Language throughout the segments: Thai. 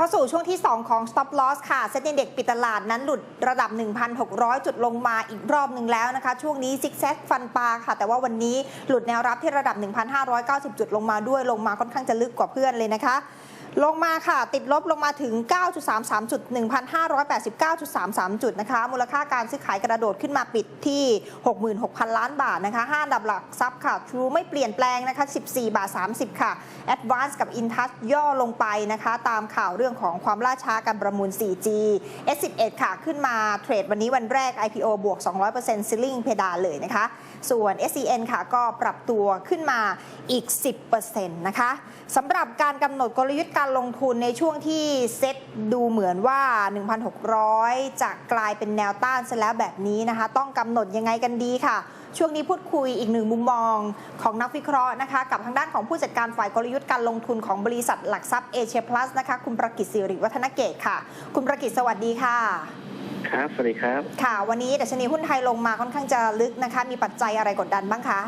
เข้าสู่ช่วงที่ 2 ของ stop loss ค่ะเซ็ตอินเด็กปิดตลาดนั้นหลุดระดับ 1,600 จุดลงมาอีกรอบหนึ่งแล้วนะคะ ช่วงนี้ซิกแซกฟันปลาค่ะ แต่ว่าวันนี้หลุดแนวรับที่ระดับ 1,590 จุดลงมาด้วยลงมาค่อนข้างจะลึกกว่าเพื่อนเลยนะคะ ลงมาค่ะ ติดลบลงมาถึง 9.33 จุด 1,589.33 จุดนะคะ มูลค่าการซื้อขายกระโดดขึ้นมาปิดที่ 66,000 ล้านบาทนะคะ5อันดับหลักทรัพย์ค่ะ True ไม่เปลี่ยนแปลงนะคะ 14 บาท 30 ค่ะ Advance กับ Intouch ย่อลงไปนะคะ ตามข่าวเรื่องของความล่าช้าการประมูล 4G S11 ค่ะ ขึ้นมาเทรดวันนี้วันแรก IPO บวก 200% Ceiling เพดานเลยนะคะ ส่วน SCN ค่ะ ก็ปรับตัวขึ้นมาอีก 10%นะคะสำหรับการกำหนดกลยุทธ์การลงทุนในช่วงที่เซ็ตดูเหมือนว่า 1,600 จะกลายเป็นแนวต้านซะแล้วแบบนี้นะคะ ต้องกำหนดยังไงกันดีค่ะ ช่วงนี้พูดคุยอีกหนึ่งมุมมองของนักวิเคราะห์นะคะ กับทางด้านของผู้จัดการฝ่ายกลยุทธ์การลงทุนของบริษัทหลักทรัพย์เอเชียพลัสนะคะ คุณประกิตสิริวัฒนเกตค่ะ คุณประกิตสวัสดีค่ะครับ สวัสดีครับ ค่ะ วันนี้ดัชนีหุ้นไทยลงมาค่อนข้างจะลึกนะคะ มีปัจจัยอะไรกดดันบ้างคะ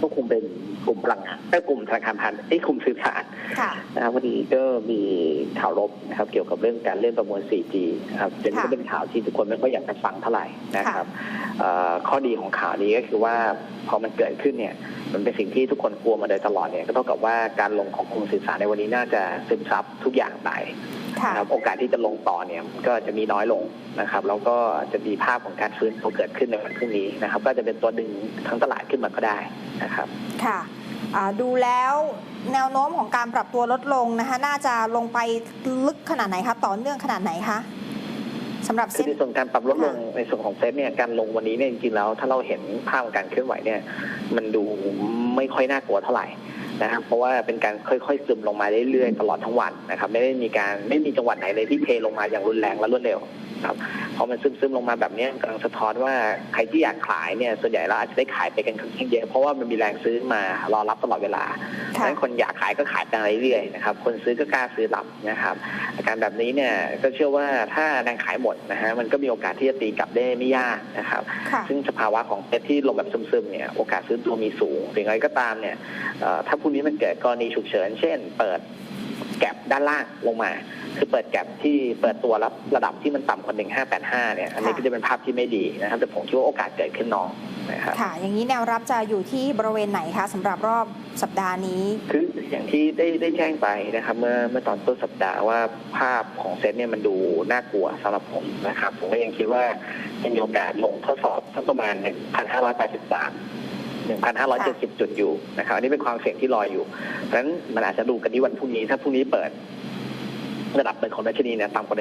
ก็ก็คงเป็นกลุ่มพลังงานแต่กลุ่มธนาคารพาณิชย์ไอ้ยกลุ่มสื่อสารค่ะนะครับวันนี้ก็มีข่าวลบนะครับเกี่ยวกับเรื่องการเล่นประมวล 4G นะครับเป็นค่ะก็เป็นข่าวที่ทุกคนไม่ค่อยอยากจะฟังเท่าไหร่นะครับเอ่อข้อดีของข่าวนี้ก็คือว่าพอมันเกิดขึ้นเนี่ยมันเป็นสิ่งที่ทุกคนกลัวมาโดยตลอดเนี่ยก็เท่ากับว่าการลงของกลุ่มสื่อสารในวันนี้น่าจะซึมซับทุกอย่างไปค่ะนะครับโอกาสที่จะลงต่อเนี่ยก็จะมีน้อยลงนะครับแล้วก็จะมีภาพของการฟื้นตัวเกิดขึ้นในวันพรุ่งนี้นะครับ ก็จะเป็นตัวดึงทั้งตลาดขึ้นมาก็ได้ นะครับค่ะอ่าดูแล้วแนวโน้มของการปรับตัวลดลงนะคะ น่าจะลงไปลึกขนาดไหนคะต่อเนื่องขนาดไหนคะสำหรับคือเซ็ตในส่วนการปรับลดลงค่ะในส่วนของเซ็ตเนี่ยการลงวันนี้เนี่ยจริงๆแล้วถ้าเราเห็นภาพของการเคลื่อนไหวเนี่ย มันดูไม่ค่อยน่ากลัวเท่าไหร่นะครับเพราะว่าเป็นการค่อยๆซึมลงมาเรื่อยๆตลอดทั้งวันนะครับ ไม่ได้มีการไม่มีจังหวัดไหนเลยที่เทลงมาอย่างรุนแรงและรวดเร็ว ครับพอมันซึมๆลงมาแบบเนี้ยกำลังสะท้อนว่าใครที่อยากขายเนี่ยส่วนใหญ่แล้วอาจจะได้ขายไปกันค่อนข้างเยอะเพราะว่ามันมีแรงซื้อมารอรับตลอดเวลาเพราะฉะค่ะนั้นคนอยากขายก็ขายไปเรื่อยๆนะครับคนซื้อก็กล้าซื้อรับนะครับอาการแบบนี้เนี่ยก็เชื่อว่าถ้าแรงขายหมดนะฮะมันก็มีโอกาสที่จะตีกลับได้ไม่ยากนะครับค่ะซึ่งสภาวะของเซ็ตที่ลงแบบซึมๆเนี่ยโอกาสซื้อตัวมีสูงถึงไรก็ตามเนี่ยเอ่อถ้าพรุ่งนี้มันเกิดกรณีฉุกเฉินเช่น เปิด แก็บด้านล่างลงมา คือเปิดแก็บที่เปิดตัวรับระดับที่มันต่ำกว่า1585 เนี่ย อันนี้ก็จะเป็นภาพที่ไม่ดีนะครับ แต่ผมคิดว่าโอกาสเกิดขึ้นน้อยนะครับค่ะ อย่างนี้แนวรับจะอยู่ที่บริเวณไหนคะสำหรับรอบสัปดาห์นี้ คืออย่างที่ได้ได้แจ้งไปนะครับ เมื่อเมื่อตอนต้นสัปดาห์ว่าภาพของเซ็ตเนี่ยมันดูน่ากลัวสำหรับผมนะครับ ผมก็ยังคิดว่ายังมีโอกาสลงทดสอบสักประมาณ 1,583 1,570 จุดอยู่นะครับอันนี้เป็นความเสี่ยงที่รออยู่เพราะฉะนั้นมันอาจจะดูกันที่วันพรุ่งนี้ถ้าพรุ่งนี้เปิดระดับเป็นของดัชนีเนี่ยต่ำกว่า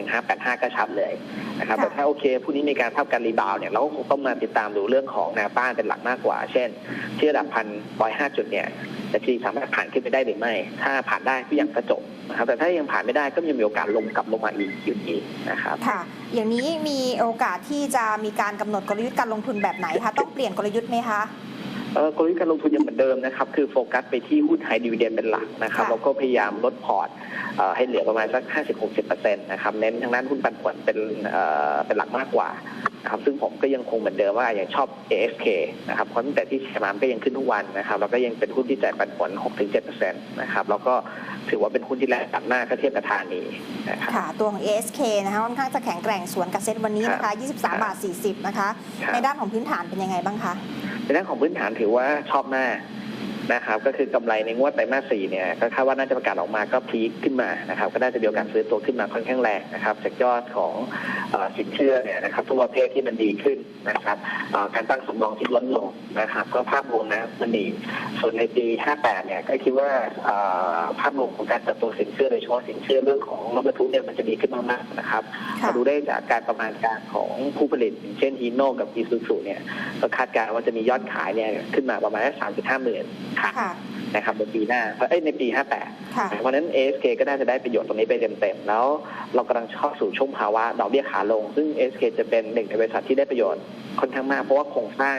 1585 ก็ชัดเลยนะครับค่ะแต่ถ้าโอเคพรุ่งนี้มีการภาพการรีบาวด์เนี่ยเราก็คงต้องมาติดตามดูเรื่องของแนวต้านเป็นหลักมากกว่า เช่น ที่ระดับพันร้อยห้าจุดเนี่ยดัชนีสามารถผ่านขึ้นไปได้หรือไม่ ถ้าผ่านได้ก็ยังกระจบนะครับแต่ถ้ายังผ่านไม่ได้ก็ยังมีโอกาสลงกลับลงมาอีกอยู่ดีนะครับค่ะ อย่างนี้มีโอกาสที่จะมีการกำหนดกลยุทธ์การลงทุนแบบไหนคะต้องเปลี่ยนกลยุทธ์ไหมคะเอ่อ กลยุทธ์การลงทุนยังเหมือนเดิมนะครับคือโฟกัสไปที่หุ้นไฮดีเวเดนเป็นหลักนะครับค่ะแล้วก็พยายามลดพอร์ตเอ่อให้เหลือประมาณสัก 50-60%นะครับเน้นทางด้านหุ้นปันผลเป็นเอ่อเป็นหลักมากกว่านะครับซึ่งผมก็ยังคงเหมือนเดิมว่ายังชอบ ASK นะครับเพราะตั้งแต่ที่แชร์มามันก็ยังขึ้นทุกวันนะครับแล้วก็ยังเป็นหุ้นที่จ่ายปันผล 6-7%นะครับแล้วก็ถือว่าเป็นหุ้นที่แรงตัดหน้าก็เทียบกับทานีนะครับค่ะตัวของ ASK นะคะค่อนข้างจะแข็งแกร่งสวนกับเซ็ตวันนี้นะคะ 23 บาท 40 นะคะครับในด้านของพื้นฐานเป็นยังไงบ้างคะ ในด้านของพื้นฐานถือว่าชอบมาก นะครับก็คือกำไรในงวดไตรมาสสี่เนี่ยก็คาดว่าน่าจะประกาศออกมาก็พีคขึ้นมานะครับก็น่าจะมีโอกาสซื้อตัวขึ้นมาค่อนข้างแรงนะครับจากยอดของเอ่อสินเชื่อเนี่ยนะครับทุกประเภทที่มันดีขึ้นนะครับเอ่อการตั้งสำรองที่ลดลงนะครับก็ภาพรวมนะมันดีส่วนในปี 58 เนี่ยก็คิดว่าเอ่อภาพรวมของการเติบโตสินเชื่อโดยเฉพาะสินเชื่อเรื่องของรถบรรทุกเนี่ยมันจะดีขึ้นมากๆนะครับค่ะมาดูได้จากการประมาณการของผู้ผลิตอย่างเช่นฮีโน่กับอีซูซูเนี่ยก็คาดการณ์ว่าจะมียอดขายเนี่ยขึ้นมาประมาณสามจุดห้าหมื่นค่ะค่ะนะครับในปีหน้าเอ้ยในปีห้าแปดค่ะเพราะฉะนั้น ASK ก็น่าจะได้ประโยชน์ตรงนี้ไปเต็มๆ แล้วเรากำลังเข้าสู่ช่วงภาวะดอกเบี้ยขาลง ซึ่ง ASK จะเป็นหนึ่งในบริษัทที่ได้ประโยชน์ค่อนข้างมาก เพราะว่าโครงสร้าง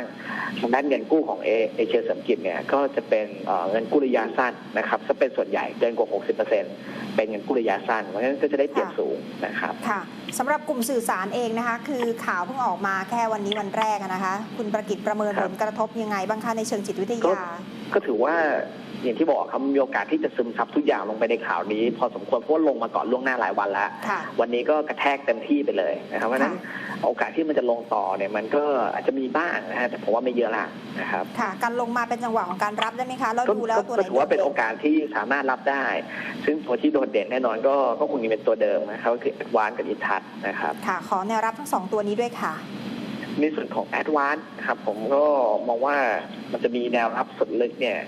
ทางด้านเงินกู้ของเอเอเชียเสริมกิจเนี่ยก็จะเป็นเอ่อเงินกู้ระยะสั้นนะครับจะเป็นส่วนใหญ่เกินกว่า 60%เป็นเงินกู้ระยะสั้น เพราะฉะนั้นก็จะได้เปรียบสูงนะครับค่ะสำหรับกลุ่มสื่อสารเองนะคะ คือข่าวเพิ่งออกมาแค่วันนี้วันแรกอะนะคะ คุณประกิตประเมินครัผบลกระทบยังไงบ้างคะในเชิงจิตวิทก็ยา ก็ถือว่าอย่างที่บอกเขามีโอกาสที่จะซึมซับทุกอย่างลงไปในข่าวนี้ พอสมควรเพราะว่าลงมาก่อนล่วงหน้าหลายวันแล้วค่ะวันนี้ก็กระแทกเต็มที่ไปเลยนะครับเพราะฉะนั้นโอกาสที่มันจะลงต่อเนี่ยมันก็อาจจะมีบ้างนะฮะแต่ผมว่าไม่เยอะละนะครับค่ะการลงมาเป็นจังหวะของการรับได้ไหมคะเราก็ดูแล้วก็ตัวไหก็นถือว่าเป็นโอกาสที่สามารถรับได้ ซึ่งตัวที่โดดเด่นแน่นอนก็ก็คงจะเป็นตัวเดิมนะครับก็คือแอดวานกับอินทัศนะครับค่ะขอแนวรับทั้งสองตัวนี้ด้วยค่ะ ในส่วนของแอดวานครับผมก็มองว่ามันจะมีแนวรับสุดลึกเนี่ย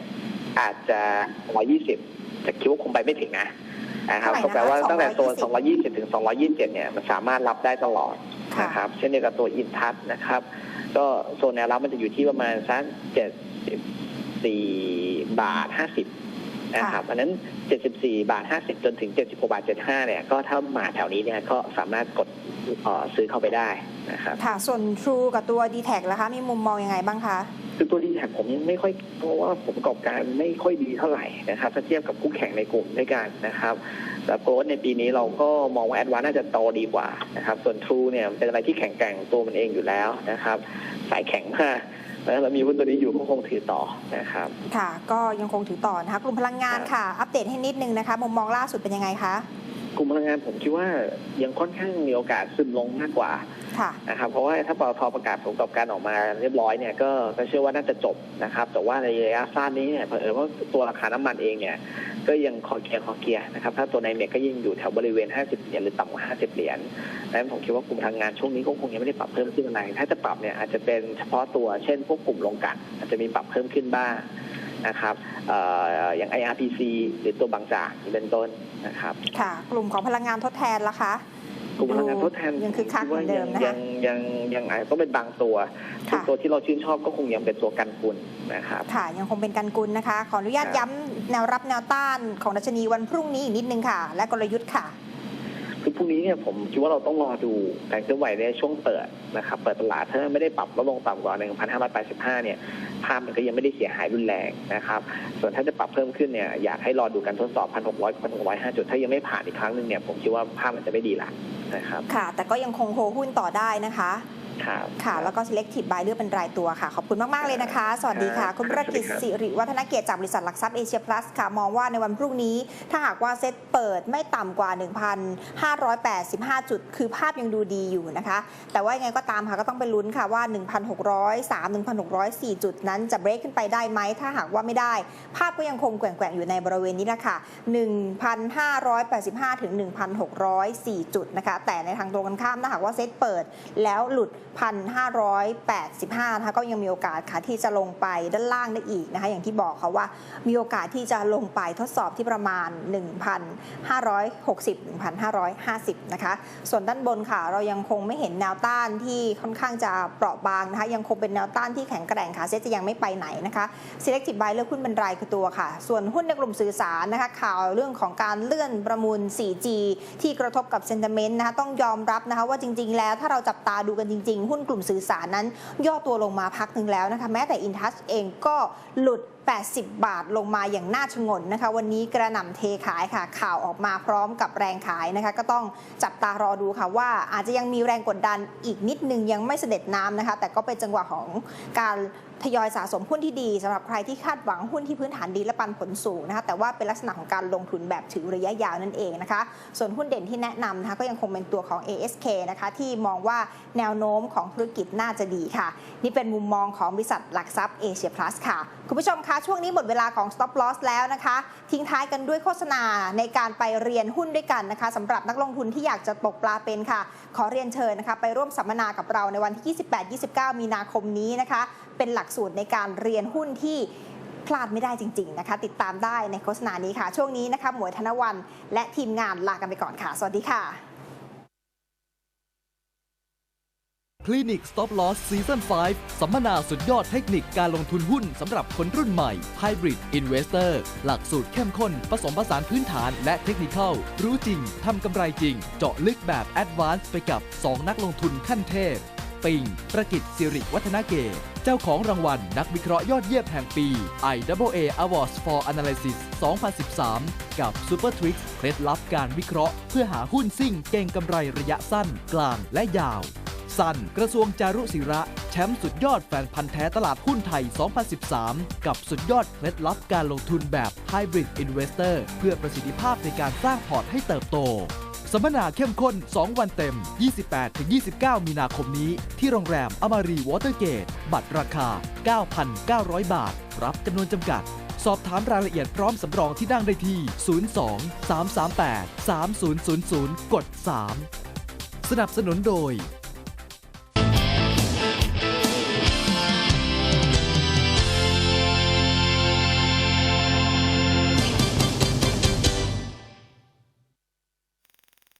อาจจะ120แต่คิดว่าคงไปไม่ถึงนะนะครับเท่าไหร่นะคะก็แปลว่าตั้งแต่โซน220 220 ถึง 227 เนี่ย มันสามารถรับได้ตลอดค่ะนะครับ เช่นเดียวกับตัวอินทัศนะครับ ก็โซนแนวรับมันจะอยู่ที่ประมาณสัก74 บาท 50 นะครับ อันนั้น 74 บาท 50 จนถึง 76 บาท 75 เนี่ย ก็ถ้ามาแถวนี้เนี่ย ก็สามารถกดเอ่อซื้อเข้าไปได้ นะครับค่ะส่วน True กับตัว d t แทล่ะคะ มีมุมมองยังไงบ้างคะ คือตัวดีแท็กผมยังไม่ค่อยเพราะว่าผมประกอบการไม่ค่อยดีเท่าไหร่นะครับถ้าเทียบกับคู่แข่งในกลุ่มด้วยกันนะครับแต่โกลดในปีนี้เราก็มองว่าแอดวานน่าจะโตดีกว่านะครับส่วน True เนี่ยเป็นอะไรที่แข็งแกร่งตัวมันเองอยู่แล้วนะครับสายแข็งมากแล้วเรามีหุ้นตัวนี้อยู่ก็คงถือต่อนะครับ ค่ะ ก็ยังคงถือต่อนะคะกลุ่มพลังงานค่ะ อัปเดตให้นิดนึงนะคะ มุมมองล่าสุดเป็นยังไงคะ กลุ่มพลังงานผมคิดว่ายังค่อนข้างมีโอกาสซึมลงมากกว่าค่ะนะครับเพราะว่าถ้าปตทประกาศผลประกอบการออกมาเรียบร้อยเนี่ยก็ก็เชื่อว่าน่าจะจบนะครับ แต่ว่าในระยะสั้นนี้เนี่ยเผอิญว่าตัวราคาน้ำมันเองเนี่ยก็ยังคอเกียร์คอเกียร์นะครับถ้าตัวในเมกก็ยังอยู่แถวบริเวณ 50 เหรียญหรือต่ำกว่า 50 เหรียญดังนั้นผมคิดว่ากลุ่มพลังงานช่วงนี้ก็คงยังไม่ได้ปรับเพิ่มขึ้นอะไรถ้าจะปรับเนี่ยอาจจะเป็นเฉพาะตัวเช่นพวกกลุ่มลงกลันอาจจะมีปรับเพิ่มขึ้นบ้าง นะครับเอ่ออย่าง IRPC หรือตัวบางจากนี่เป็นต้นนะครับ ค่ะ กลุ่มของพลังงานทดแทนล่ะคะกลุ่มพลังงานทดแทนยังคึกคักเหมือนเดิมนะยัคะงยังยังอาจจะต้องเป็นบางตัวค่ะซึ่งตัวที่เราชื่นชอบก็คงยังเป็นตัวกันกุลนะครับค่ะยังคงเป็นการกุลนะคะ ขออนุญาตครับย้ำแนวรับแนวต้านของดัชนีวันพรุ่งนี้อีกนิดนึงค่ะ และกลยุทธ์ค่ะคือพรุ่ง นี้เนี่ยผมคิดว่าเราต้องรอดูการเคลื่อนไหวในช่วงเปิดนะครับเปิดตลาดถ้าไม่ได้ปรับลดลงต่ำกว่า 1,585 เนี่ยภาพมันก็ยังไม่ได้เสียหายรุนแรงนะครับส่วนถ้าจะปรับเพิ่มขึ้นเนี่ยอยากให้รอดูการทดสอบ 1,600 1,605 จุด ถ้ายังไม่ผ่านอีกครั้งหนึ่งเนี่ยผมคิดว่าภาพมันจะไม่ดีละนะครับค่ะ แต่ก็ยังคงโฮหุ้นต่อได้นะคะ ครับค่ะ แล้วก็ selective buy เลือกเป็นรายตัวค่ะ ขอบคุณมาก ๆ เลยนะคะ สวัสดีค่ะครับคุณประกิตสวัสดีครับสิริวัฒนเกียรติจากบริษัทหลักทรัพย์เอเชียพลัสค่ะ มองว่าในวันพรุ่งนี้ ถ้าหากว่าเซ็ตเปิดไม่ต่ำกว่า 1,585 จุด คือภาพยังดูดีอยู่นะคะ แต่ว่ายังไงก็ตามค่ะ ก็ต้องไปลุ้นค่ะว่า 1,603 1,604 จุดนั้นจะเบรกขึ้นไปได้ไหม ถ้าหากว่าไม่ได้ ภาพก็ยังคงแกว่งๆอยู่ในบริเวณนี้นะคะ1,585ถึง1,604 จุดนะคะ แต่ในทางตรงกันข้ามถ้าหากว่าเซ็ตเปิดแล้วหลุด 1,585นะคะก็ยังมีโอกาสค่ะที่จะลงไปด้านล่างได้อีกนะคะอย่างที่บอกค่ะว่ามีโอกาสที่จะลงไปทดสอบที่ประมาณ 1,560 1,550นะคะส่วนด้านบนค่ะ เรายังคงไม่เห็นแนวต้านที่ค่อนข้างจะเปราะบางนะคะยังคงเป็นแนวต้านที่แข็งแกร่งค่ะเซ็ตจะยังไม่ไปไหนนะคะ selective buy เลือกหุ้นเป็นรายคือตัวค่ะ ส่วนหุ้นในกลุ่มสื่อสารนะคะข่าวเรื่องของการเลื่อนประมูล 4G ที่กระทบกับ sentiment นะคะต้องยอมรับนะคะว่าจริง ๆ แล้วถ้าเราจับตาดูกันจริง ๆหุ้นกลุ่มสื่อสารนั้น ย่อตัวลงมาพักหนึ่งแล้วนะคะแม้แต่อินทัชเองก็หลุด 80 บาทลงมาอย่างน่าชงนนะคะ วันนี้กระหน่ำเทขายค่ะ ข่าวออกมาพร้อมกับแรงขายนะคะ ก็ต้องจับตารอดูค่ะว่าอาจจะยังมีแรงกดดันอีกนิดนึงยังไม่เสด็จน้ำนะคะ แต่ก็เป็นจังหวะของการ ทยอยสะสมหุ้นที่ดีสำหรับใครที่คาดหวังหุ้นที่พื้นฐานดีและปันผลสูงนะคะแต่ว่าเป็นลักษณะของการลงทุนแบบถือระยะยาวนั่นเองนะคะ ส่วนหุ้นเด่นที่แนะนำนะคะก็ยังคงเป็นตัวของ ASK นะคะที่มองว่าแนวโน้มของธุรกิจน่าจะดีค่ะ นี่เป็นมุมมองของบริษัทหลักทรัพย์เอเชียพลัสค่ะ คุณผู้ชมคะช่วงนี้หมดเวลาของ stop loss แล้วนะคะ ทิ้งท้ายกันด้วยโฆษณาในการไปเรียนหุ้นด้วยกันนะคะสำหรับนักลงทุนที่อยากจะตกปลาเป็นค่ะ ขอเรียนเชิญนะคะ ไปร่วมสัมมนากับเราในวันที่ 28-29 มีนาคมนี้นะคะ เป็นหลักสูตรในการเรียนหุ้นที่พลาดไม่ได้จริง ๆนะคะ ติดตามได้ในโฆษณานี้ค่ะ ช่วงนี้นะคะหมวยธนวันและทีมงานลากันไปก่อนค่ะ สวัสดีค่ะ คลินิก Stop Loss Season 5 สัมมนาสุดยอดเทคนิคการลงทุนหุ้นสำหรับคนรุ่นใหม่ Hybrid Investor หลักสูตรเข้มข้น ผสมผสานพื้นฐานและเทคนิคเข้า รู้จริงทำกำไรจริง เจาะลึกแบบ Advanced ไปกับ 2 นักลงทุนขั้นเทพ ปิง ประกิตสิริวัฒนเกตเจ้าของรางวัลนักวิเคราะห์ยอดเยี่ยมแห่งปี IAA Awards for Analysis 2013 กับ Super Tricks เคล็ดลับการวิเคราะห์ เพื่อหาหุ้นซิ่งเก่งกำไรระยะสั้น กลางและยาว สั้นกระทรวงจารุศิระ แชมป์สุดยอดแฟนพันธ์แท้ตลาดหุ้นไทย 2013 กับสุดยอดเคล็ดลับการลงทุนแบบ Hybrid Investor เพื่อประสิทธิภาพในการสร้างพอร์ตให้เติบโต สัมมนาเข้มข้น 2 วันเต็ม 28-29 มีนาคมนี้ ที่โรงแรมอมารีวอเตอร์เกต บัตรราคา 9,900 บาท รับจำนวนจำกัด สอบถามรายละเอียดพร้อมสำรองที่นั่งได้ที่ 02 338 3000 กด 3 สนับสนุนโดย